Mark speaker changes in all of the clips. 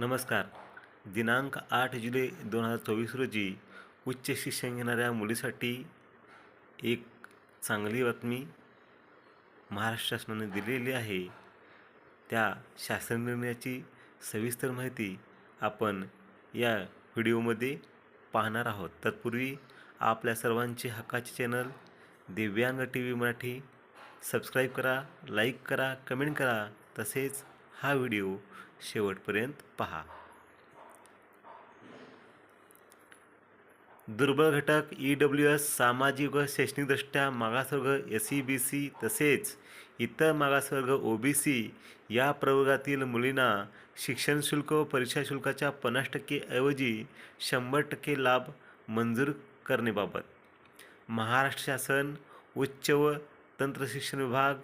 Speaker 1: नमस्कार. दिनांक आठ जुलै दोन हजार चोवीस रोजी उच्च शिक्षण घेणाऱ्या मुलीसाठी एक चांगली बातमी महाराष्ट्र शासनाने दिलेली आहे. त्या शासन निर्णयाची सविस्तर माहिती आपण या व्हिडिओमध्ये पाहणार आहोत. तत्पूर्वी आपल्या सर्वांचे हक्काचे channel Divyang T V Marathi subscribe करा लाईक करा कमेंट करा. तसेच हा व्हिडिओ शेवटपर्यंत पहा. दुर्बल घटक ई डब्ल्यू एस सामाजिक व शैक्षणिकदृष्ट्या मागासवर्ग एस ई बी सी तसेच इतर मागासवर्ग ओ बी सी या प्रवर्गातील मुलींना शिक्षण शुल्क व परीक्षा शुल्काच्या पन्नास टक्के ऐवजी शंभर टक्के लाभ मंजूर करण्याबाबत. महाराष्ट्र शासन उच्च व तंत्रशिक्षण विभाग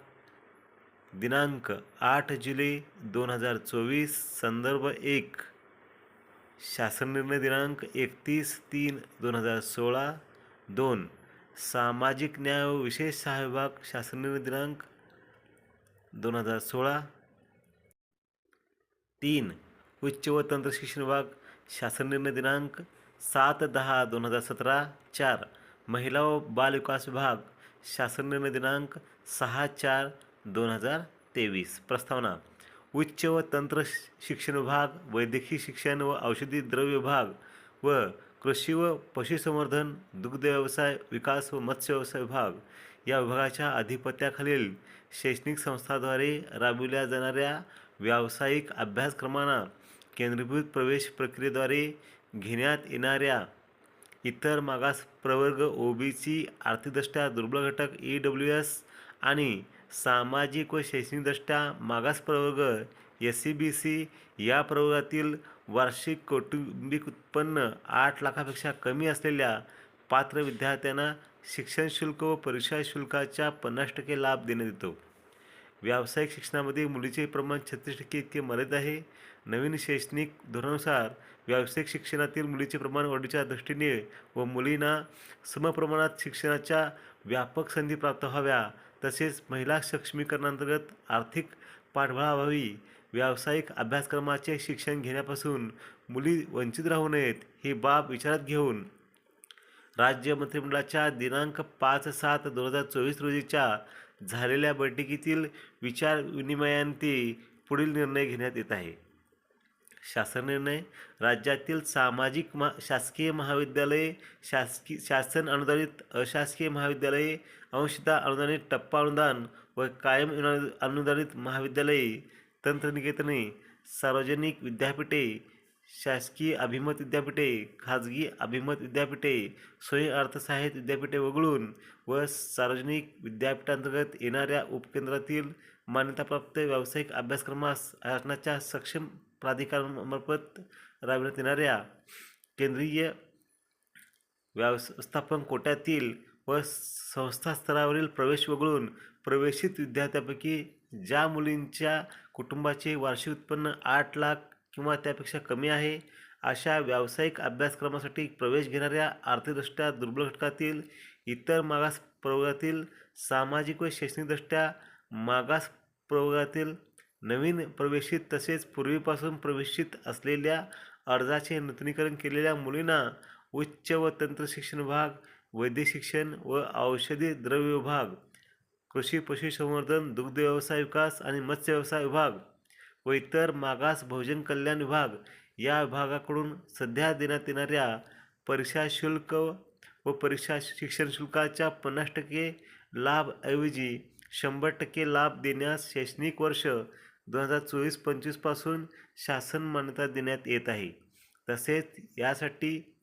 Speaker 1: दिनांक आठ जुलै दोन हज़ार चोवीस, संदर्भ एक. शासन निर्णय दिनांक एकतीस तीन दोन हज़ार सोळा, दोन. सामाजिक न्याय व विशेष सहाय्य विभाग, शासन निर्णय दिनांक दोन हज़ार सोळा. तीन. उच्च व तंत्र शिक्षण विभाग, शासन निर्णय दिनांक सात दहा दोन हज़ार सतरा, चार. महिला व बाल विकास विभाग, शासन निर्णय दिनांक सहा चार दोन हजार तेवीस. प्रस्तावना. उच्च व तंत्र शिक्षण विभाग वैद्यकीय शिक्षण व औषधी द्रव्य विभाग व कृषी व पशुसंवर्धन दुग्ध व्यवसाय विकास व मत्स्य व्यवसाय विभाग या विभागाच्या अधिपत्याखालील शैक्षणिक संस्थाद्वारे राबविल्या जाणाऱ्या व्यावसायिक अभ्यासक्रमांना केंद्रीभूत प्रवेश प्रक्रियेद्वारे घेण्यात येणाऱ्या इतर मागास प्रवर्ग ओ बी सी आर्थिकदृष्ट्या दुर्बल घटक ई डब्ल्यू एस आणि सामाजिक व शैक्षणिकदृष्ट्या मागास प्रवर्ग एस सी बी सी या प्रवर्गातील वार्षिक कौटुंबिक उत्पन्न आठ लाखापेक्षा कमी असलेल्या पात्र विद्यार्थ्यांना शिक्षण शुल्क व परीक्षा शुल्काच्या पन्नास टक्के लाभ देण्यात येतो. व्यावसायिक शिक्षणामध्ये मुलीचे प्रमाण छत्तीस टक्के इतके मर्यादित आहे. नवीन शैक्षणिक धोरणानुसार व्यावसायिक शिक्षणातील मुलीचे प्रमाण वाढीच्या दृष्टीने व मुलींना समप्रमाणात शिक्षणाच्या व्यापक संधी प्राप्त व्हाव्या तसेच महिला सक्षमीकरणांतर्गत आर्थिक पाठबळाभावी व्यावसायिक अभ्यासक्रमाचे शिक्षण घेण्यापासून मुली वंचित राहू नयेत ही बाब विचारात घेऊन राज्य मंत्रिमंडळाच्या दिनांक पाच सात दोन हजार चोवीस रोजीच्या झालेल्या बैठकीतील विचारविनिमयांती पुढील निर्णय घेण्यात येत आहे. शासन निर्णय राज्यातील सामाजिक मा शासकीय महाविद्यालये शासकीय शासन अनुदानित अशासकीय महाविद्यालये अंशतः अनुदानित टप्पा अनुदान व कायम अनुदानित महाविद्यालये तंत्रनिकेतने सार्वजनिक विद्यापीठे शासकीय अभिमत विद्यापीठे खाजगी अभिमत विद्यापीठे स्वयं अर्थसहाय्यित विद्यापीठे वगळून व सार्वजनिक विद्यापीठांतर्गत येणाऱ्या उपकेंद्रातील मान्यताप्राप्त व्यावसायिक अभ्यासक्रमास शासनाच्या सक्षम प्राधिकरणामार्फत राबविण्यात येणाऱ्या केंद्रीय व्यवस्थापन कोट्यातील व संस्था स्तरावरील प्रवेश वगळून प्रवेशित विद्यार्थ्यांपैकी ज्या मुलींच्या कुटुंबाचे वार्षिक उत्पन्न आठ लाख किंवा त्यापेक्षा कमी आहे अशा व्यावसायिक अभ्यासक्रमासाठी प्रवेश घेणाऱ्या आर्थिकदृष्ट्या दुर्बल घटकातील इतर मागास प्रवर्गातील सामाजिक व शैक्षणिकदृष्ट्या मागास प्रवर्गातील नवीन प्रवेशित तसेच पूर्वीपासून प्रवेशित असलेल्या अर्जाचे नूतनीकरण केलेल्या मुलींना उच्च व तंत्र शिक्षण विभाग वैद्यक शिक्षण व औषधी द्रव्य विभाग कृषी पशुसंवर्धन दुग्ध व्यवसाय विकास आणि मत्स्य व्यवसाय विभाग व इतर मागास बहुजन कल्याण विभाग या विभागाकडून सध्या देण्यात येणाऱ्या परीक्षा शुल्क व परीक्षा शिक्षण शुल्काच्या पन्नास टक्के लाभऐवजी शंभर टक्के लाभ देण्यास शैक्षणिक वर्ष दोन हजार चोवीस पंचवीसपासून शासन मान्यता देण्यात येत आहे. तसेच यासाठी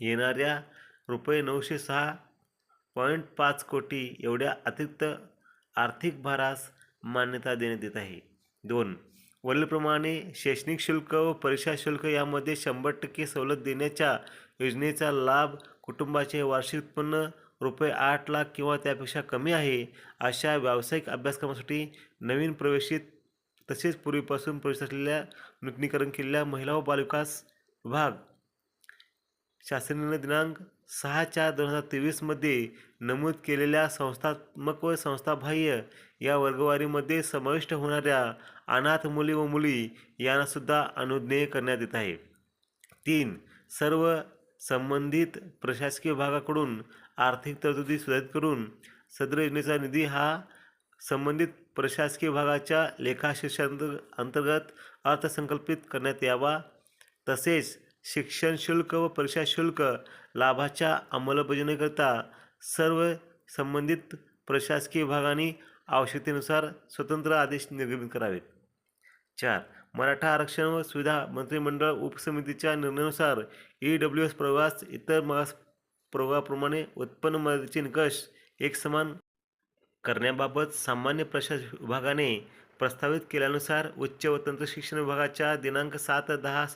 Speaker 1: येणाऱ्या रुपये नऊशे सहा पॉईंट पाच कोटी एवढ्या अतिरिक्त आर्थिक भारास मान्यता देण्यात येत आहे. दोन वरीलप्रमाणे शैक्षणिक शुल्क व परीक्षा शुल्क यामध्ये शंभर टक्के सवलत देण्याच्या योजनेचा लाभ कुटुंबाचे वार्षिक उत्पन्न रुपये आठ लाख किंवा त्यापेक्षा कमी आहे अशा व्यावसायिक अभ्यासक्रमासाठी नवीन प्रवेशित तसेच पूर्वीपासून प्रवेश असलेल्या नूतनीकरण केलेल्या महिला व बालविकास विभाग शासनाने दिनांक सहा चार दोन हजार तेवीसमध्ये नमूद केलेल्या संस्थात्मक व संस्थाबाह्य या वर्गवारीमध्ये समाविष्ट होणाऱ्या अनाथ मुली व मुली यांनासुद्धा अनुज्ञेय करण्यात येत आहे. तीन सर्व संबंधित प्रशासकीय विभागाकडून आर्थिक तरतुदी सुधारित करून सदर योजनेचा निधी हा संबंधित प्रशासकीय विभागाच्या लेखाशीर्षांत अंतर्गत अर्थसंकल्पित करण्यात यावा. तसेच शिक्षण शुल्क व परीक्षा शुल्क लाभाच्या अंमलबजावणीकरिता सर्व संबंधित प्रशासकीय विभागांनी आवश्यकतेनुसार स्वतंत्र आदेश निर्गमित करावेत. चार मराठा आरक्षण व सुविधा मंत्रिमंडळ उपसमितीच्या निर्णयानुसार ई डब्ल्यू एस प्रवास इतर मागास प्रवाहाप्रमाणे उत्पन्न मर्यादेचे निकष एकसमान करण्याबाबत सामान्य प्रशासन विभागाने प्रस्तावित केल्यानुसार उच्च व तंत्र शिक्षण विभागाच्या दिनांक सात दहा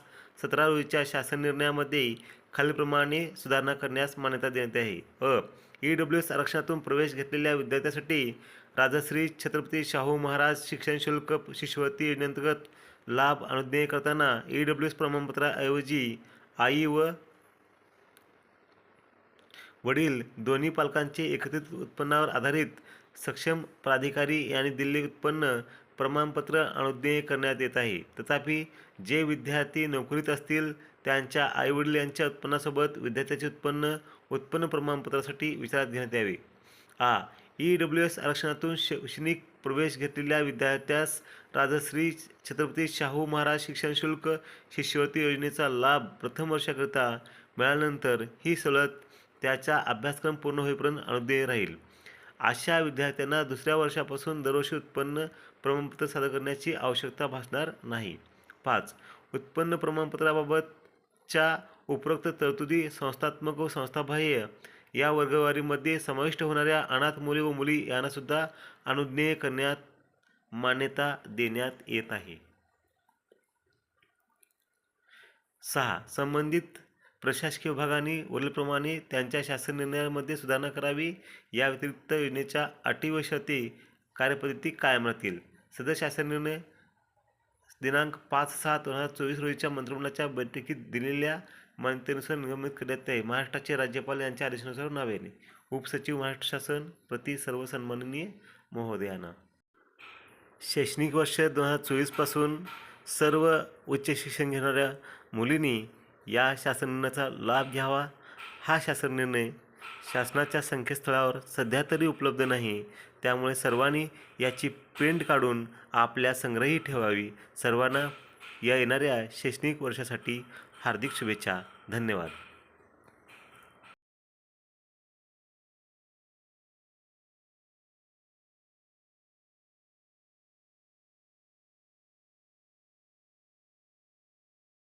Speaker 1: सतरा रोजीच्या शासन निर्णयामध्ये खालीलप्रमाणे सुधारणा करण्यास मान्यता देण्यात आहे. अ. ई. डब्ल्यू. एस. आरक्षणातून प्रवेश घेतलेल्या विद्यार्थ्यांसाठी राजश्री छत्रपती शाहू महाराज शिक्षण शुल्क शिष्यवृत्ती योजनेअंतर्गत लाभ अनुज्ञेय करताना ई. डब्ल्यू. एस. प्रमाणपत्राऐवजी आई व वडील दोन्ही पालकांचे एकत्रित उत्पन्नावर आधारित सक्षम प्राधिकारी यांनी दिलेले उत्पन्न प्रमाणपत्र अनुज्ञेय करण्यात येत आहे. तथापि जे विद्यार्थी नोकरीत असतील त्यांच्या आईवडील यांच्या उत्पन्नासोबत विद्यार्थ्याचे उत्पन्न उत्पन्न प्रमाणपत्रासाठी विचारात घेण्यात यावे. आ. ई डब्ल्यू एस आरक्षणातून शैक्षणिक प्रवेश घेतलेल्या विद्यार्थ्यास राजश्री छत्रपती शाहू महाराज शिक्षण शुल्क शिष्यवृत्ती योजनेचा लाभ प्रथम वर्षाकरिता मिळाल्यानंतर ही सवलत त्याचा अभ्यासक्रम पूर्ण होईपर्यंत अनुदेय राहील. अशा विद्यार्थ्यांना दुसऱ्या वर्षापासून दरवर्षी उत्पन्न प्रमाणपत्र सादर करण्याची आवश्यकता भासणार नाही. पाच. उत्पन्न प्रमाणपत्राबाबतच्या उपरोक्त तरतुदी संस्थात्मक व संस्थाबाह्य या वर्गवारीमध्ये समाविष्ट होणाऱ्या अनाथ मुले व मुली यांनासुद्धा अनुज्ञेय करण्यात मान्यता देण्यात येत आहे. सहा. संबंधित प्रशासकीय विभागाने वरीलप्रमाणे त्यांच्या शासन निर्णयामध्ये सुधारणा करावी या व्यतिरिक्त योजनेच्या अटी व शर्ती कार्यपद्धती कायम राहतील. सदर शासन निर्णय दिनांक पाच सात दोन हजार चोवीस रोजीच्या मंत्रिमंडळाच्या बैठकीत दिलेल्या मान्यतेनुसार निगमित करण्यात आहे महाराष्ट्राचे राज्यपाल यांच्या आदेशानुसार नावेने उपसचिव महाराष्ट्र शासन प्रति सर्व सन्माननीय महोदयांना. शैक्षणिक वर्ष दोन हजार चोवीसपासून सर्व उच्च शिक्षण घेणाऱ्या मुलींनी या शासन निर्णयाचा लाभ घ्यावा. हा शासन निर्णय शासनाच्या संकेतस्थळावर सध्या तरी उपलब्ध नाही. त्यामुळे सर्वांनी याची प्रिंट काढून आपल्या संग्रही ठेवावी. सर्वांना या येणाऱ्या शैक्षणिक वर्षासाठी हार्दिक शुभेच्छा. धन्यवाद.